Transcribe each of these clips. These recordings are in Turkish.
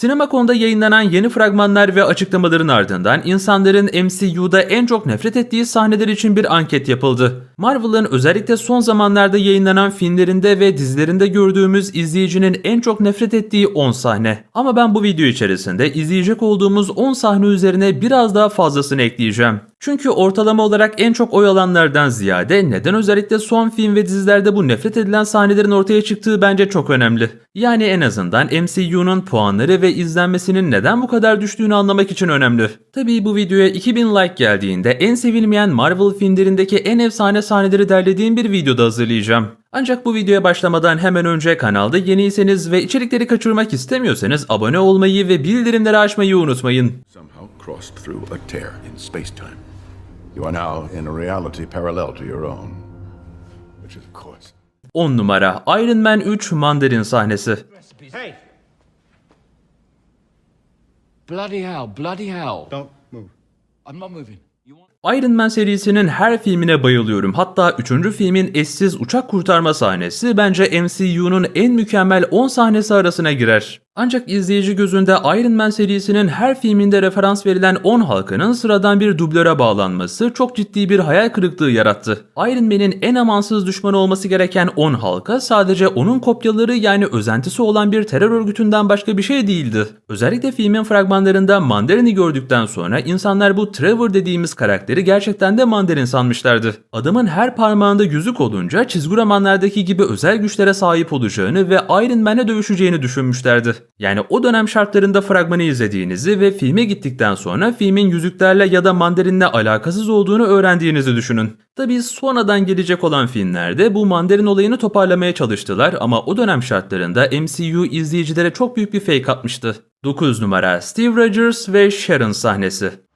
Sinemakon'da yayınlanan yeni fragmanlar ve açıklamaların ardından insanların MCU'da en çok nefret ettiği sahneler için bir anket yapıldı. Marvel'ın özellikle son zamanlarda yayınlanan filmlerinde ve dizilerinde gördüğümüz izleyicinin en çok nefret ettiği 10 sahne. Ama ben bu video içerisinde izleyecek olduğumuz 10 sahne üzerine biraz daha fazlasını ekleyeceğim. Çünkü ortalama olarak en çok oy alanlardan ziyade neden özellikle son film ve dizilerde bu nefret edilen sahnelerin ortaya çıktığı bence çok önemli. Yani en azından MCU'nun puanları ve izlenmesinin neden bu kadar düştüğünü anlamak için önemli. Tabii bu videoya 2000 like geldiğinde en sevilmeyen Marvel filmlerindeki en efsane sahneleri derlediğim bir videoda hazırlayacağım. Ancak bu videoya başlamadan hemen önce kanalda yeniyseniz ve içerikleri kaçırmak istemiyorsanız abone olmayı ve bildirimleri açmayı unutmayın. somehow crossed through a tear in space-time. You are now in a reality parallel to your own, which is, of course, 10 numara Iron Man 3 Mandarin sahnesi. Hey, Bloody hell, bloody hell. don't move. I'm not moving. Iron Man serisinin her filmine bayılıyorum. Hatta 3. filmin eşsiz uçak kurtarma sahnesi bence MCU'nun en mükemmel 10 sahnesi arasına girer. Ancak izleyici gözünde Iron Man serisinin her filminde referans verilen 10 halkının sıradan bir dublöre bağlanması çok ciddi bir hayal kırıklığı yarattı. Iron Man'in en amansız düşmanı olması gereken 10 halka sadece onun kopyaları yani özentisi olan bir terör örgütünden başka bir şey değildi. Özellikle filmin fragmanlarında Mandarin'i gördükten sonra insanlar bu Trevor dediğimiz karakteri gerçekten de Mandarin sanmışlardı. Adamın her parmağında yüzük olunca çizgi romanlardaki gibi özel güçlere sahip olacağını ve Iron Man'le dövüşeceğini düşünmüşlerdi. Yani o dönem şartlarında fragmanı izlediğinizi ve filme gittikten sonra filmin yüzüklerle ya da Mandarin'le alakasız olduğunu öğrendiğinizi düşünün. Tabii sonradan gelecek olan filmlerde bu Mandarin olayını toparlamaya çalıştılar ama o dönem şartlarında MCU izleyicilere çok büyük bir fake atmıştı. 9 numara Steve Rogers ve Sharon sahnesi.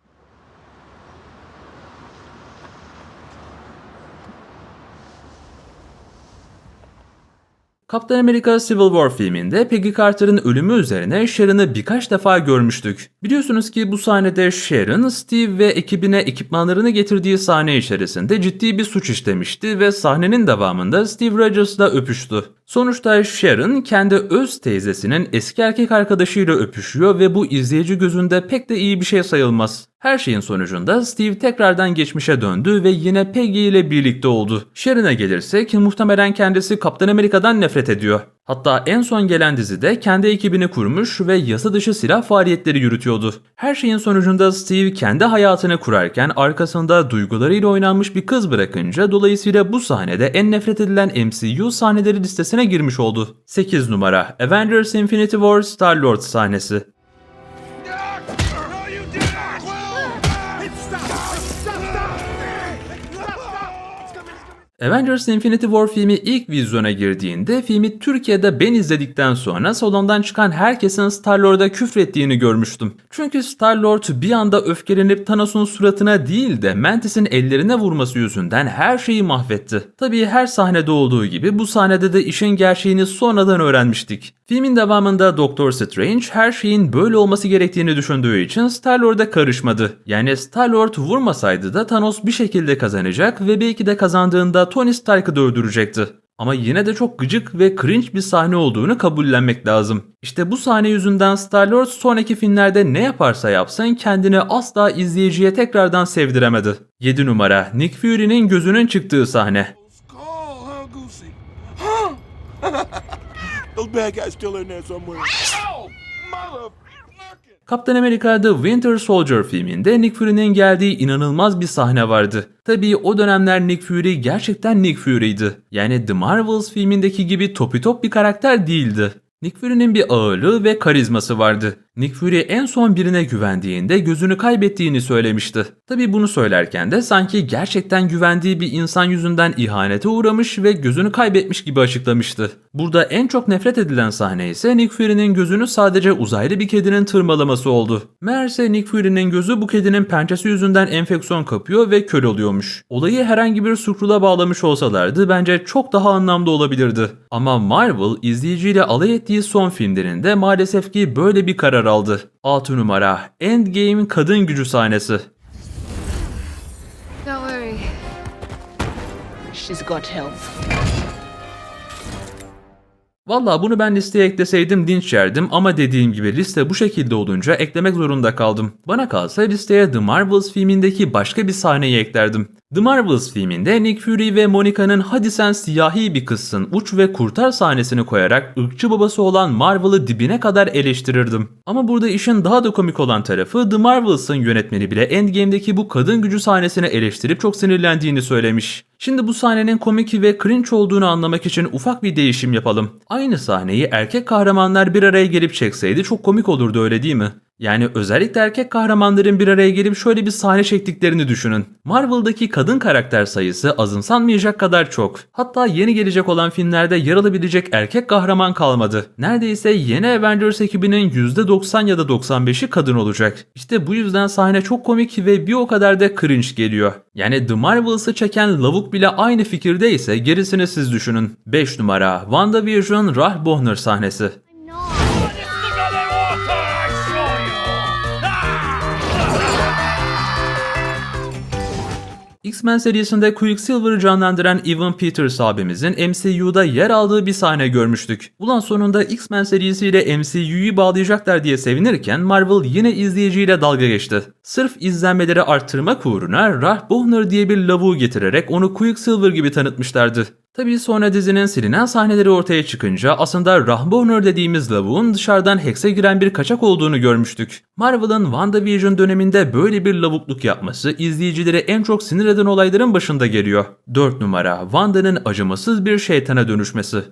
Kaptan Amerika Civil War filminde Peggy Carter'ın ölümü üzerine Sharon'ı birkaç defa görmüştük. Biliyorsunuz ki bu sahnede Sharon, Steve ve ekibine ekipmanlarını getirdiği sahne içerisinde ciddi bir suç işlemişti ve sahnenin devamında Steve Rogers'la öpüştü. Sonuçta Sharon kendi öz teyzesinin eski erkek arkadaşıyla öpüşüyor ve bu izleyici gözünde pek de iyi bir şey sayılmaz. Her şeyin sonucunda Steve tekrardan geçmişe döndü ve yine Peggy ile birlikte oldu. Sharon'a gelirsek muhtemelen kendisi Kaptan Amerika'dan nefret ediyor. Hatta en son gelen dizide kendi ekibini kurmuş ve yasa dışı silah faaliyetleri yürütüyordu. Her şeyin sonucunda Steve kendi hayatını kurarken arkasında duygularıyla oynanmış bir kız bırakınca dolayısıyla bu sahnede en nefret edilen MCU sahneleri listesine girmiş oldu. 8 numara Avengers Infinity War Star-Lord sahnesi. Avengers Infinity War filmi ilk vizyona girdiğinde filmi Türkiye'de ben izledikten sonra salondan çıkan herkesin Star-Lord'a küfrettiğini görmüştüm. Çünkü Star-Lord bir anda öfkelenip Thanos'un suratına değil de Mantis'in ellerine vurması yüzünden her şeyi mahvetti. Tabii her sahnede olduğu gibi bu sahnede de işin gerçeğini sonradan öğrenmiştik. Filmin devamında Doctor Strange her şeyin böyle olması gerektiğini düşündüğü için Star-Lord'a karışmadı. Yani Star-Lord vurmasaydı da Thanos bir şekilde kazanacak ve belki de kazandığında Tony Stark'ı da öldürecekti. Ama yine de çok gıcık ve cringe bir sahne olduğunu kabullenmek lazım. İşte bu sahne yüzünden Star-Lord sonraki filmlerde ne yaparsa yapsın kendini asla izleyiciye tekrardan sevdiremedi. 7 numara Nick Fury'nin gözünün çıktığı sahne. Those bad guys still in there somewhere. Oh, motherfucker! Kaptan Amerika The Winter Soldier filminde Nick Fury'nin geldiği inanılmaz bir sahne vardı. Tabii o dönemler Nick Fury gerçekten Nick Fury'ydi. Yani The Marvels filmindeki gibi topi top bir karakter değildi. Nick Fury'nin bir ağırlığı ve karizması vardı. Nick Fury en son birine güvendiğinde gözünü kaybettiğini söylemişti. Tabii bunu söylerken de sanki gerçekten güvendiği bir insan yüzünden ihanete uğramış ve gözünü kaybetmiş gibi açıklamıştı. Burada en çok nefret edilen sahne ise Nick Fury'nin gözünü sadece uzaylı bir kedinin tırmalaması oldu. Meğerse Nick Fury'nin gözü bu kedinin pençesi yüzünden enfeksiyon kapıyor ve kör oluyormuş. Olayı herhangi bir sukrula bağlamış olsalardı bence çok daha anlamlı olabilirdi. Ama Marvel izleyiciyle alay ettiği son filmlerinde maalesef ki böyle bir karar aldı. 6 numara Endgame kadın gücü sahnesi. Don't worry. She's got help. Valla bunu ben listeye ekleseydim dinç yerdim ama dediğim gibi liste bu şekilde olunca eklemek zorunda kaldım. Bana kalsa listeye The Marvels filmindeki başka bir sahneyi eklerdim. The Marvels filminde Nick Fury ve Monica'nın hadi sen siyahi bir kızsın uç ve kurtar sahnesini koyarak ırkçı babası olan Marvel'ı dibine kadar eleştirirdim. Ama burada işin daha da komik olan tarafı The Marvels'ın yönetmeni bile Endgame'deki bu kadın gücü sahnesini eleştirip çok sinirlendiğini söylemiş. Şimdi bu sahnenin komik ve cringe olduğunu anlamak için ufak bir değişim yapalım. Aynı sahneyi erkek kahramanlar bir araya gelip çekseydi çok komik olurdu öyle değil mi? Yani özellikle erkek kahramanların bir araya gelip şöyle bir sahne çektiklerini düşünün. Marvel'daki kadın karakter sayısı azımsanmayacak kadar çok. Hatta yeni gelecek olan filmlerde yer alabilecek erkek kahraman kalmadı. Neredeyse yeni Avengers ekibinin %90 ya da 95'i kadın olacak. İşte bu yüzden sahne çok komik ve bir o kadar da cringe geliyor. Yani The Marvels'ı çeken lavuk bile aynı fikirdeyse gerisini siz düşünün. 5 numara WandaVision Ralph Bohner sahnesi. X-Men serisinde Quicksilver'ı canlandıran Evan Peters abimizin MCU'da yer aldığı bir sahne görmüştük. Ulan sonunda X-Men serisiyle MCU'yu bağlayacaklar diye sevinirken Marvel yine izleyiciyle dalga geçti. Sırf izlenmeleri arttırmak uğruna Ralph Bohner diye bir lavuğu getirerek onu Quicksilver gibi tanıtmışlardı. Tabii sonra dizinin silinen sahneleri ortaya çıkınca aslında Rahboner dediğimiz lavuğun dışarıdan Hex'e giren bir kaçak olduğunu görmüştük. Marvel'ın WandaVision döneminde böyle bir lavukluk yapması izleyicileri en çok sinir eden olayların başında geliyor. 4 numara Wanda'nın acımasız bir şeytana dönüşmesi.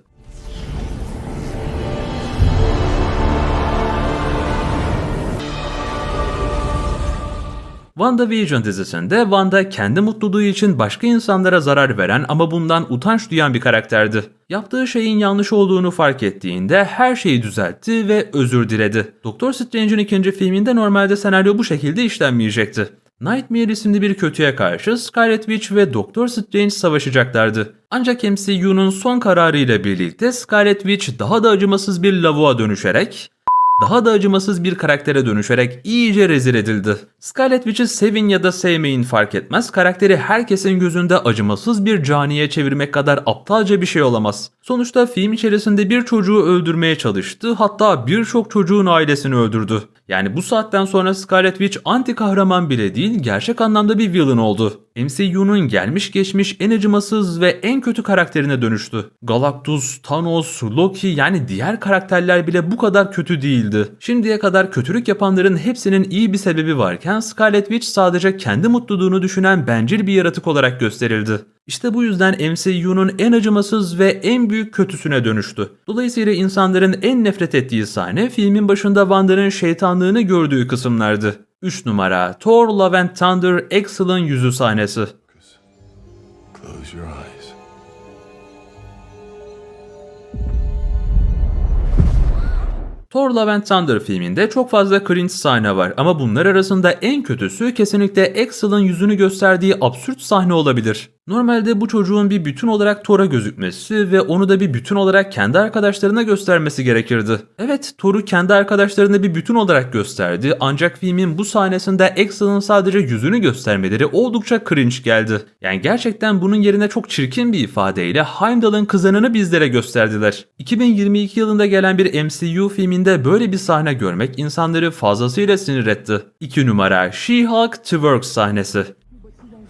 WandaVision dizisinde Wanda kendi mutluluğu için başka insanlara zarar veren ama bundan utanç duyan bir karakterdi. Yaptığı şeyin yanlış olduğunu fark ettiğinde her şeyi düzeltti ve özür diledi. Doktor Strange'in ikinci filminde normalde senaryo bu şekilde işlenmeyecekti. Nightmare isimli bir kötüye karşı Scarlet Witch ve Doktor Strange savaşacaklardı. Ancak MCU'nun son kararıyla birlikte Scarlet Witch daha da acımasız bir lavuğa dönüşerek daha da acımasız bir karaktere dönüşerek iyice rezil edildi. Scarlet Witch'i sevin ya da sevmeyin fark etmez, karakteri herkesin gözünde acımasız bir caniye çevirmek kadar aptalca bir şey olamaz. Sonuçta film içerisinde bir çocuğu öldürmeye çalıştı, hatta birçok çocuğun ailesini öldürdü. Yani bu saatten sonra Scarlet Witch anti kahraman bile değil, gerçek anlamda bir villain oldu. MCU'nun gelmiş geçmiş en acımasız ve en kötü karakterine dönüştü. Galactus, Thanos, Loki yani diğer karakterler bile bu kadar kötü değildi. Şimdiye kadar kötülük yapanların hepsinin iyi bir sebebi varken Scarlet Witch sadece kendi mutluluğunu düşünen bencil bir yaratık olarak gösterildi. İşte bu yüzden MCU'nun en acımasız ve en büyük kötüsüne dönüştü. Dolayısıyla insanların en nefret ettiği sahne filmin başında Wanda'nın şeytanlığını gördüğü kısımlardı. 3 numara Thor Love and Thunder Axel'ın yüzü sahnesi. Close your eyes. Thor Love and Thunder filminde çok fazla cringe sahne var ama bunlar arasında en kötüsü kesinlikle Axel'ın yüzünü gösterdiği absürt sahne olabilir. Normalde bu çocuğun bir bütün olarak Thor'a gözükmesi ve onu da bir bütün olarak kendi arkadaşlarına göstermesi gerekirdi. Evet Thor'u kendi arkadaşlarına bir bütün olarak gösterdi ancak filmin bu sahnesinde Axel'ın sadece yüzünü göstermeleri oldukça cringe geldi. Yani gerçekten bunun yerine çok çirkin bir ifadeyle Heimdall'ın kızanını bizlere gösterdiler. 2022 yılında gelen bir MCU filminde böyle bir sahne görmek insanları fazlasıyla sinir etti. 2 numara She-Hulk Twerk sahnesi.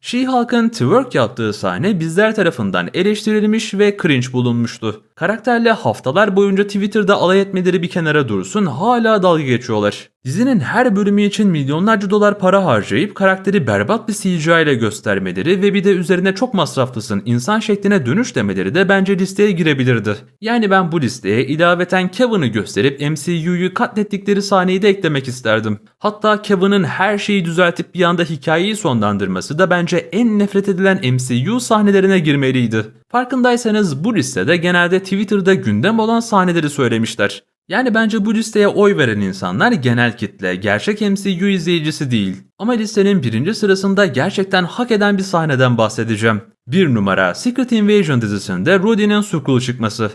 She-Hulk'ın twerk yaptığı sahne bizler tarafından eleştirilmiş ve cringe bulunmuştu. Karakterle haftalar boyunca Twitter'da alay etmeleri bir kenara dursun hala dalga geçiyorlar. Dizinin her bölümü için milyonlarca dolar para harcayıp karakteri berbat bir CGI ile göstermeleri ve bir de üzerine çok masraflısın insan şekline dönüş demeleri de bence listeye girebilirdi. Yani ben bu listeye ilaveten Kevin'ı gösterip MCU'yu katlettikleri sahneyi de eklemek isterdim. Hatta Kevin'ın her şeyi düzeltip bir anda hikayeyi sonlandırması da bence en nefret edilen MCU sahnelerine girmeliydi. Farkındaysanız bu listede genelde Twitter'da gündem olan sahneleri söylemişler. Yani bence bu listeye oy veren insanlar genel kitle, gerçek MCU izleyicisi değil. Ama listenin birinci sırasında gerçekten hak eden bir sahneden bahsedeceğim. 1 numara Secret Invasion dizisinde Rudy'nin Skrull çıkması.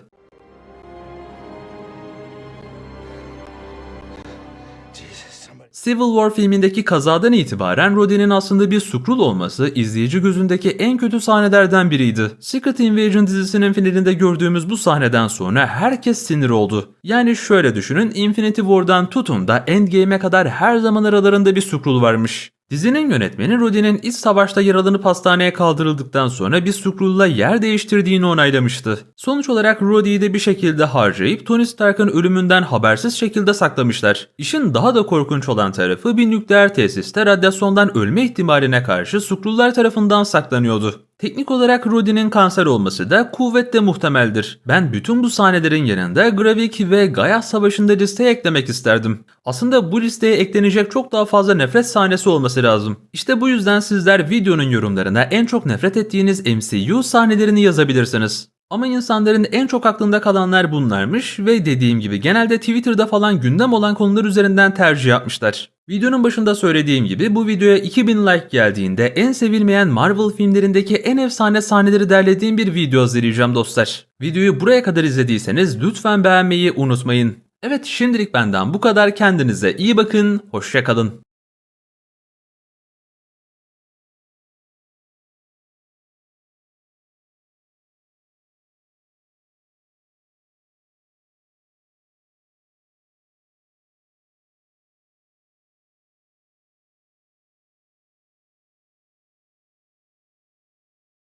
Civil War filmindeki kazadan itibaren Rhodey'nin aslında bir Skrull olması izleyici gözündeki en kötü sahnelerden biriydi. Secret Invasion dizisinin finalinde gördüğümüz bu sahneden sonra herkes sinir oldu. Yani şöyle düşünün Infinity War'dan tutun da Endgame'e kadar her zaman aralarında bir Skrull varmış. Dizinin yönetmeni Rhodey'nin iç savaşta yaralanıp hastaneye kaldırıldıktan sonra bir Skrull'la yer değiştirdiğini onaylamıştı. Sonuç olarak Rhodey'i de bir şekilde harcayıp Tony Stark'ın ölümünden habersiz şekilde saklamışlar. İşin daha da korkunç olan tarafı bir nükleer tesiste radyasyondan ölme ihtimaline karşı Skrull'lar tarafından saklanıyordu. Teknik olarak Rhodey'nin kanser olması da kuvvetle muhtemeldir. Ben bütün bu sahnelerin yanında Gravik ve Gaia Savaşı'nda listeye eklemek isterdim. Aslında bu listeye eklenecek çok daha fazla nefret sahnesi olması lazım. İşte bu yüzden sizler videonun yorumlarına en çok nefret ettiğiniz MCU sahnelerini yazabilirsiniz. Ama insanların en çok aklında kalanlar bunlarmış ve dediğim gibi genelde Twitter'da falan gündem olan konular üzerinden tercih yapmışlar. Videonun başında söylediğim gibi bu videoya 2000 like geldiğinde en sevilmeyen Marvel filmlerindeki en efsane sahneleri derlediğim bir video hazırlayacağım dostlar. Videoyu buraya kadar izlediyseniz lütfen beğenmeyi unutmayın. Evet şimdilik benden bu kadar kendinize iyi bakın, hoşçakalın.